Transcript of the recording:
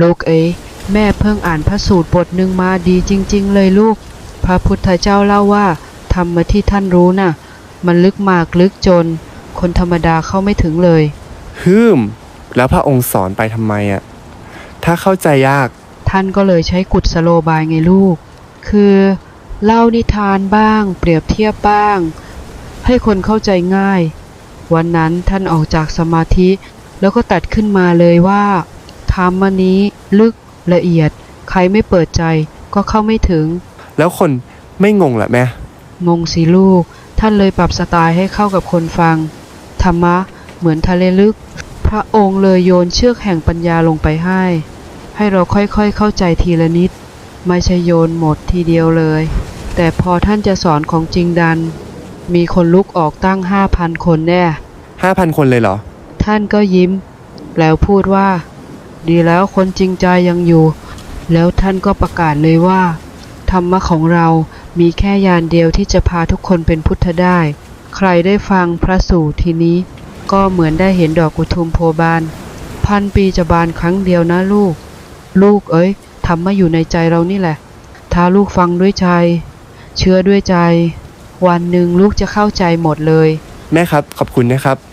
ลูกเอ๋ยแม่เพิ่งอ่านพระสูตรบทหนึ่งมาดีจริง ๆ เลยลูก พระพุทธเจ้าเล่าว่าธรรมะที่ท่านรู้น่ะ มันลึกมากลึกจน คนธรรมดาเข้าไม่ถึงเลยฮึมแล้วพระองค์สอนไปทำไมอะถ้าเข้าใจยาก ท่านก็เลยใช้กุศโลบายไงลูก คือเล่านิทานบ้าง เปรียบเทียบบ้าง ให้คนเข้าใจง่าย วันนั้นท่านออกจากสมาธิ แล้วก็ตัดขึ้นมาเลยว่า ธรรมนี้ ลึกละเอียด ใครไม่เปิดใจก็เข้าไม่ถึง แล้วคนไม่งงเหรอแม่งงสิลูก ท่านเลยปรับสไตล์ให้เข้ากับคนฟัง ธรรมะเหมือนทะเลลึก พระองค์เลยโยนเชือกแห่งปัญญาลงไปให้ ให้เราค่อยๆเข้าใจทีละนิด ไม่ใช่โยนหมดทีเดียวเลย แต่พอท่านจะสอนของจริงดัน มีคนลุกออกตั้งห้าพันคนแน่ห้าพันคนเลยเหรอ ท่านก็ยิ้ม แล้วพูดว่า ดีแล้วคนจริงใจยังอยู่ แล้วท่านก็ประกาศเลยว่า ธรรมะของเรามีแค่ยานเดียวที่จะพาทุกคนเป็นพุทธได้ ใครได้ฟังพระสูตรทีนี้ ก็เหมือนได้เห็นดอกกุทุมโพบาน พันปีจะบานครั้งเดียวนะลูก ลูกเอ้ยธรรมะอยู่ในใจเรานี่แหละ ถ้าลูกฟังด้วยใจ เชื่อด้วยใจ วันหนึ่งลูกจะเข้าใจหมดเลย แม่ครับขอบคุณนะครับ